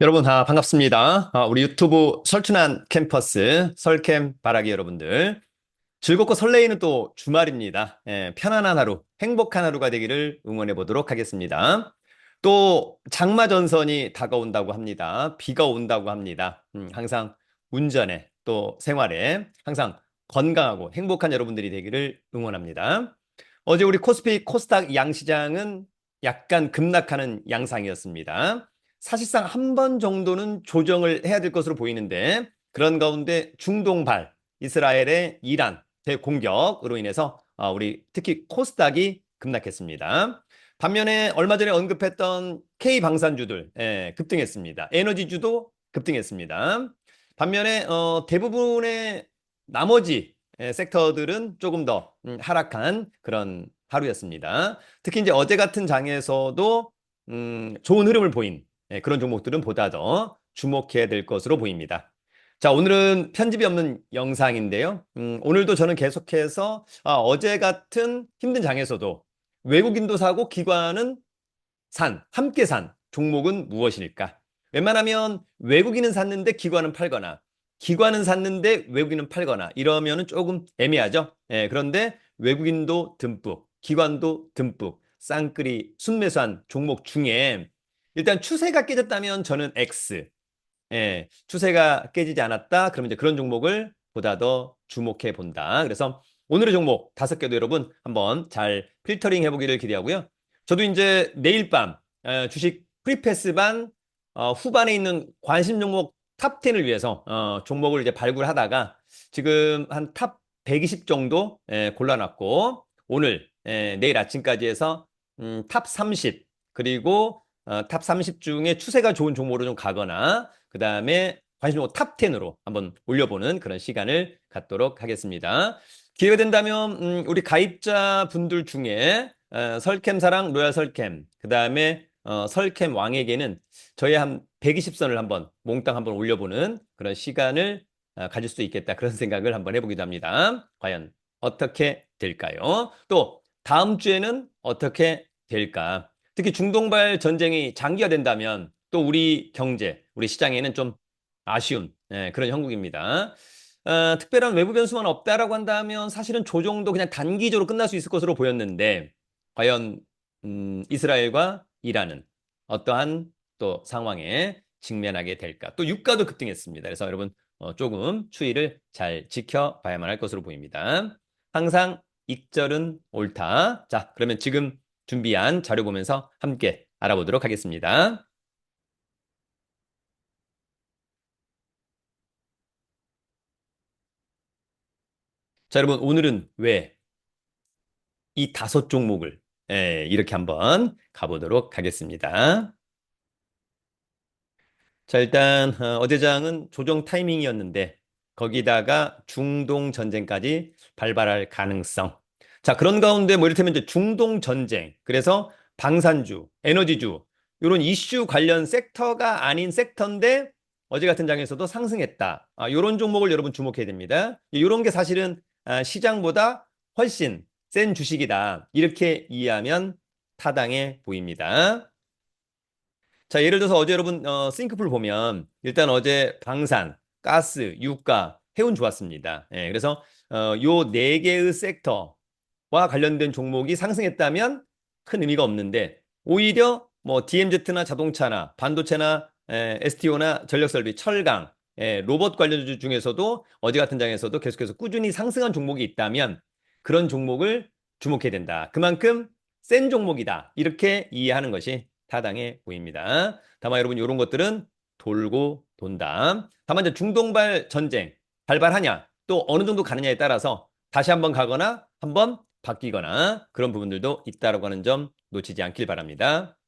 여러분 다 반갑습니다. 아, 우리 유튜브 설춘한 캠퍼스 설캠 바라기 여러분들 즐겁고 설레이는 또 주말입니다. 예, 편안한 하루, 행복한 하루가 되기를 응원해 보도록 하겠습니다. 또 장마 전선이 다가온다고 합니다. 비가 온다고 합니다. 음, 항상 운전에 또 생활에 항상 건강하고 행복한 여러분들이 되기를 응원합니다. 어제 우리 코스피 코스닥 양시장은 약간 급락하는 양상이었습니다. 사실상 한 번 정도는 조정을 해야 될 것으로 보이는데 그런 가운데 중동발, 이스라엘의 이란 대공격으로 인해서 어, 우리 특히 코스닥이 급락했습니다. 반면에 얼마 전에 언급했던 K 방산주들 예, 급등했습니다. 에너지주도 급등했습니다. 반면에 어, 대부분의 나머지 예, 섹터들은 조금 더 음, 하락한 그런 하루였습니다. 특히 이제 어제 같은 장에서도 음, 좋은 흐름을 보인 예, 그런 종목들은 보다 더 주목해야 될 것으로 보입니다. 자, 오늘은 편집이 없는 영상인데요. 음, 오늘도 저는 계속해서 아, 어제 같은 힘든 장에서도 외국인도 사고 기관은 산, 함께 산 종목은 무엇일까? 웬만하면 외국인은 샀는데 기관은 팔거나 기관은 샀는데 외국인은 팔거나 이러면은 조금 애매하죠. 예, 그런데 외국인도 듬뿍, 기관도 듬뿍 쌍끌이 순매수한 종목 중에 일단 추세가 깨졌다면 저는 X. 예, 추세가 깨지지 않았다. 그러면 이제 그런 종목을 보다 더 주목해 본다. 그래서 오늘의 종목 다섯 개도 여러분 한번 잘 필터링 해보기를 기대하고요. 저도 이제 내일 밤 어, 주식 프리패스반 어, 후반에 있는 관심 종목 탑 10을 위해서 어, 종목을 이제 발굴하다가 지금 한 탑 120 정도 예, 골라놨고 오늘 예, 내일 아침까지 해서 음, 탑 30 그리고 어, 탑30 중에 추세가 좋은 종목으로 좀 가거나 그 다음에 관심 종목 탑 10으로 한번 올려보는 그런 시간을 갖도록 하겠습니다. 기회가 된다면 음, 우리 가입자 분들 중에 어, 설캠 사랑 로얄 설캠 그 다음에 어, 설캠 왕에게는 저희 한 120선을 한번 몽땅 한번 올려보는 그런 시간을 어, 가질 수 있겠다 그런 생각을 한번 해보기도 합니다. 과연 어떻게 될까요? 또 다음 주에는 어떻게 될까? 특히 중동발 전쟁이 장기화된다면 또 우리 경제, 우리 시장에는 좀 아쉬운 예, 그런 형국입니다. 어, 특별한 외부 변수만 없다라고 한다면 사실은 조정도 그냥 단기적으로 끝날 수 있을 것으로 보였는데 과연 음, 이스라엘과 이란은 어떠한 또 상황에 직면하게 될까? 또 유가도 급등했습니다. 그래서 여러분 어, 조금 추이를 잘 지켜봐야만 할 것으로 보입니다. 항상 익절은 옳다. 자, 그러면 지금 준비한 자료 보면서 함께 알아보도록 하겠습니다. 자, 여러분, 오늘은 왜 이 다섯 종목을 예, 이렇게 한번 가보도록 하겠습니다. 자, 일단 어, 어제 장은 조정 타이밍이었는데 거기다가 중동 전쟁까지 발발할 가능성. 자, 그런 가운데 뭐 이를테면 이제 중동 전쟁. 그래서 방산주, 에너지주 이런 이슈 관련 섹터가 아닌 섹터인데 어제 같은 장에서도 상승했다. 아, 이런 종목을 여러분 주목해야 됩니다. 이런 게 사실은 아, 시장보다 훨씬 센 주식이다. 이렇게 이해하면 타당해 보입니다. 자, 예를 들어서 어제 여러분 어, 싱크풀 보면 일단 어제 방산, 가스, 유가, 해운 좋았습니다. 예, 그래서 어, 요 네 개의 섹터와 관련된 종목이 상승했다면 큰 의미가 없는데 오히려 뭐 DMZ나 자동차나 반도체나 에, STO나 전력설비, 철강, 에, 로봇 관련주 중에서도 어제 같은 장에서도 계속해서 꾸준히 상승한 종목이 있다면 그런 종목을 주목해야 된다. 그만큼 센 종목이다. 이렇게 이해하는 것이 타당해 보입니다. 다만 여러분 이런 것들은 돌고 돈다. 다만 이제 중동발 전쟁 발발하냐 또 어느 정도 가느냐에 따라서 다시 한번 가거나 한번 바뀌거나 그런 부분들도 있다라고 하는 점 놓치지 않길 바랍니다.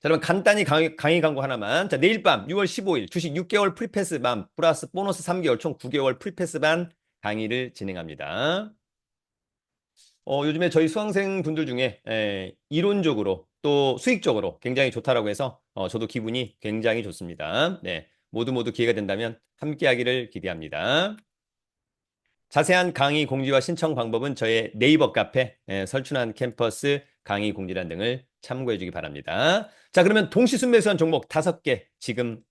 자, 여러분 간단히 강의, 강의 광고 하나만. 자, 내일 밤 6월 15일 주식 6개월 프리패스 반 플러스 보너스 3개월 총 9개월 프리패스 반 강의를 진행합니다. 어, 요즘에 저희 수강생 분들 중에 에, 이론적으로 또 수익적으로 굉장히 좋다라고 해서 어, 저도 기분이 굉장히 좋습니다. 네, 모두 모두 기회가 된다면 함께 하기를 기대합니다. 자세한 강의 공지와 신청 방법은 저의 네이버 카페 에, 설춘한 캠퍼스 강의 공지란 등을 참고해 주기 바랍니다. 자, 그러면 동시 순 매수한 종목 다섯 개 지금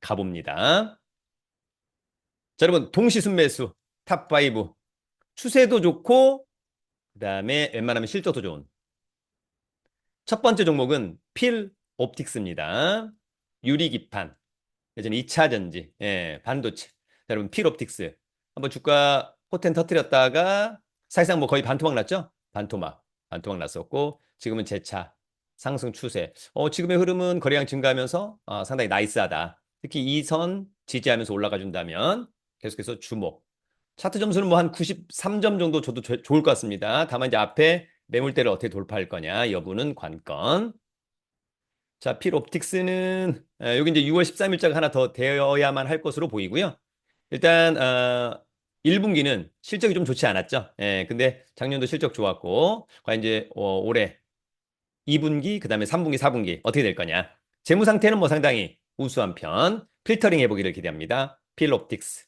가봅니다. 자, 여러분, 동시 순 매수 탑5 추세도 좋고 그 다음에 웬만하면 실적도 좋은 첫 번째 종목은 필 옵틱스입니다. 유리기판, 예전 2차 전지, 예, 반도체. 자, 여러분 필 옵틱스 한번 주가 포텐 터뜨렸다가 사실상 뭐 거의 반토막 났죠? 반토막, 반토막 났었고 지금은 재차 상승 추세. 어, 지금의 흐름은 거래량 증가하면서 어, 상당히 나이스하다. 특히 이 선 지지하면서 올라가 준다면 계속해서 주목. 차트 점수는 뭐 한 93점 정도 줘도 조- 좋을 것 같습니다. 다만 이제 앞에 매물대를 어떻게 돌파할 거냐 여부는 관건. 자, 필 옵틱스는 에, 여기 이제 6월 13일자가 하나 더 되어야만 할 것으로 보이고요. 일단 어, 1분기는 실적이 좀 좋지 않았죠. 예, 근데 작년도 실적 좋았고 과연 이제 어, 올해 2분기 그 다음에 3분기, 4분기 어떻게 될 거냐. 재무 상태는 뭐 상당히 우수한 편. 필터링 해보기를 기대합니다. 필 옵틱스.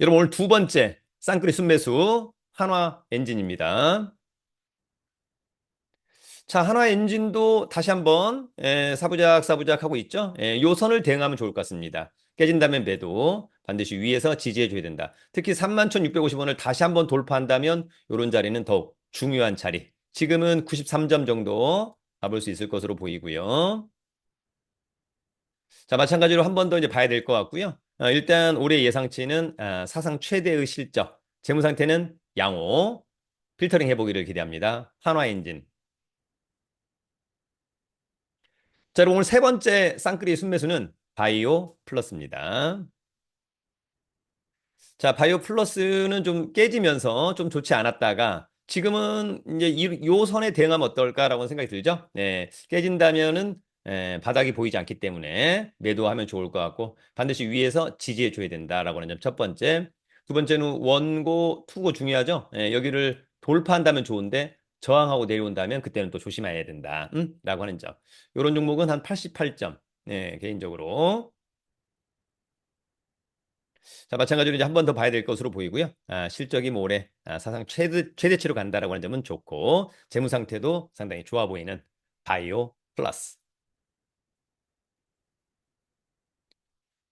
여러분 오늘 두 번째 쌍끌이 순매수 한화 엔진입니다. 자, 한화 엔진도 다시 한번 에, 사부작 사부작 하고 있죠. 에, 요 선을 대응하면 좋을 것 같습니다. 깨진다면 매도 반드시 위에서 지지해 줘야 된다. 특히 31,650원을 다시 한번 돌파한다면 요런 자리는 더욱 중요한 자리. 지금은 93점 정도 가볼 수 있을 것으로 보이고요. 자, 마찬가지로 한 번 더 이제 봐야 될 것 같고요. 어, 일단 올해 예상치는 아, 사상 최대의 실적, 재무 상태는 양호, 필터링 해보기를 기대합니다. 한화 엔진. 자, 여러분 오늘 세 번째 쌍끌이 순매수는 바이오 플러스입니다. 자, 바이오 플러스는 좀 깨지면서 좀 좋지 않았다가 지금은 이제 이, 요 선에 대응하면 어떨까라고 생각이 들죠? 네, 깨진다면은 에, 바닥이 보이지 않기 때문에 매도하면 좋을 것 같고 반드시 위에서 지지해 줘야 된다라고 하는 점 첫 번째. 두 번째는 원고, 투고 중요하죠? 예, 여기를 돌파한다면 좋은데 저항하고 내려온다면 그때는 또 조심해야 된다. 음? 라고 하는 점. 이런 종목은 한 88점. 네, 개인적으로. 자, 마찬가지로 이제 한 번 더 봐야 될 것으로 보이고요. 아, 실적이 뭐 올해 아, 사상 최대, 최대치로 간다라고 하는 점은 좋고, 재무 상태도 상당히 좋아 보이는 바이오 플러스.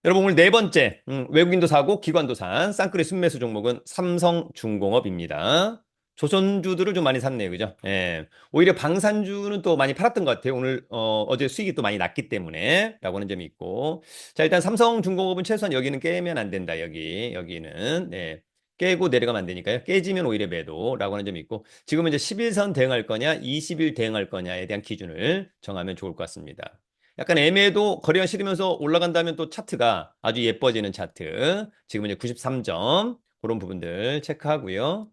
여러분 오늘 네 번째 음, 외국인도 사고 기관도 산 쌍끌이 순매수 종목은 삼성중공업입니다. 조선주들을 좀 많이 샀네요, 그죠? 예. 오히려 방산주는 또 많이 팔았던 것 같아요. 오늘 어, 어제 수익이 또 많이 났기 때문에 라고 하는 점이 있고, 자 일단 삼성중공업은 최소한 여기는 깨면 안 된다. 여기 여기는 네. 깨고 내려가면 안 되니까요. 깨지면 오히려 매도 라고 하는 점이 있고, 지금은 이제 11선 대응할 거냐, 20일 대응할 거냐에 대한 기준을 정하면 좋을 것 같습니다. 약간 애매해도 거래가 싫으면서 올라간다면 또 차트가 아주 예뻐지는 차트. 지금은 이제 93점. 그런 부분들 체크하고요.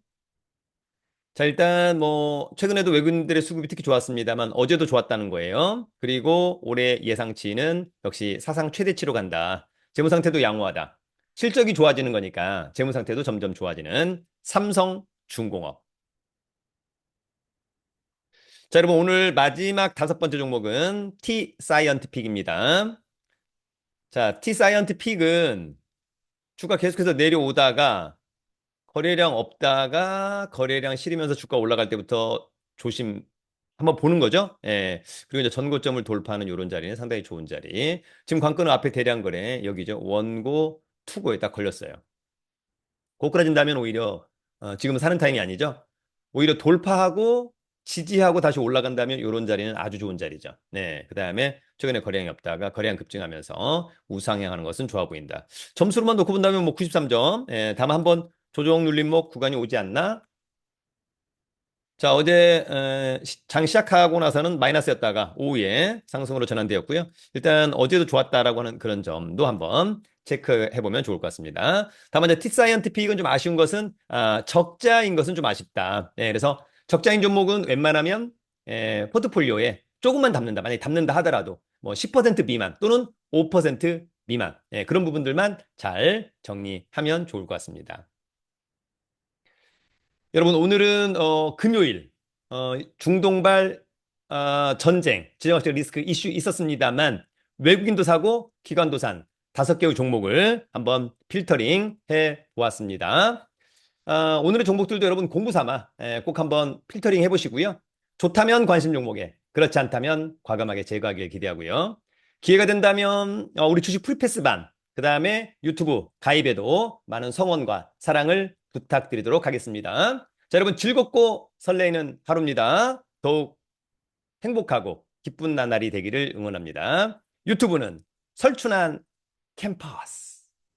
자, 일단 뭐 최근에도 외국인들의 수급이 특히 좋았습니다만 어제도 좋았다는 거예요. 그리고 올해 예상치는 역시 사상 최대치로 간다. 재무 상태도 양호하다. 실적이 좋아지는 거니까 재무 상태도 점점 좋아지는 삼성 중공업. 자, 여러분 오늘 마지막 다섯 번째 종목은 T 사이언티픽입니다. 자, T 사이언티픽은 주가 계속해서 내려오다가 거래량 없다가 거래량 실으면서 주가 올라갈 때부터 조심 한번 보는 거죠. 예. 그리고 이제 전고점을 돌파하는 이런 자리는 상당히 좋은 자리. 지금 관건은 앞에 대량 거래 여기죠. 원고, 투고에 딱 걸렸어요. 고꾸라진다면 오히려 어, 지금은 사는 타임이 아니죠. 오히려 돌파하고 지지하고 다시 올라간다면 이런 자리는 아주 좋은 자리죠. 네. 그 다음에 최근에 거래량이 없다가 거래량 급증하면서 우상향하는 것은 좋아 보인다. 점수로만 놓고 본다면 뭐 93점. 예, 다만 한번 조정 눌림목 구간이 오지 않나? 자, 어제 장 시작하고 나서는 마이너스였다가 오후에 상승으로 전환되었고요. 일단 어제도 좋았다라고 하는 그런 점도 한번 체크해 보면 좋을 것 같습니다. 다만 이제 티사이언티픽은 좀 아쉬운 것은 아, 적자인 것은 좀 아쉽다. 네, 그래서 적자인 종목은 웬만하면 에, 포트폴리오에 조금만 담는다. 만약에 담는다 하더라도 뭐 10% 미만 또는 5% 미만 예, 그런 부분들만 잘 정리하면 좋을 것 같습니다. 여러분 오늘은 어, 금요일 어, 중동발 어, 전쟁 지정학적 리스크 이슈 있었습니다만 외국인도 사고 기관도 산 다섯 개의 종목을 한번 필터링 해 보았습니다. 아, 오늘의 종목들도 여러분 공부 삼아 예, 꼭 한번 필터링 해보시고요. 좋다면 관심 종목에, 그렇지 않다면 과감하게 제거하길 기대하고요. 기회가 된다면 어, 우리 주식 풀패스 반, 그 다음에 유튜브 가입에도 많은 성원과 사랑을 부탁드리도록 하겠습니다. 자, 여러분 즐겁고 설레이는 하루입니다. 더욱 행복하고 기쁜 나날이 되기를 응원합니다. 유튜브는 설춘한 캠퍼스.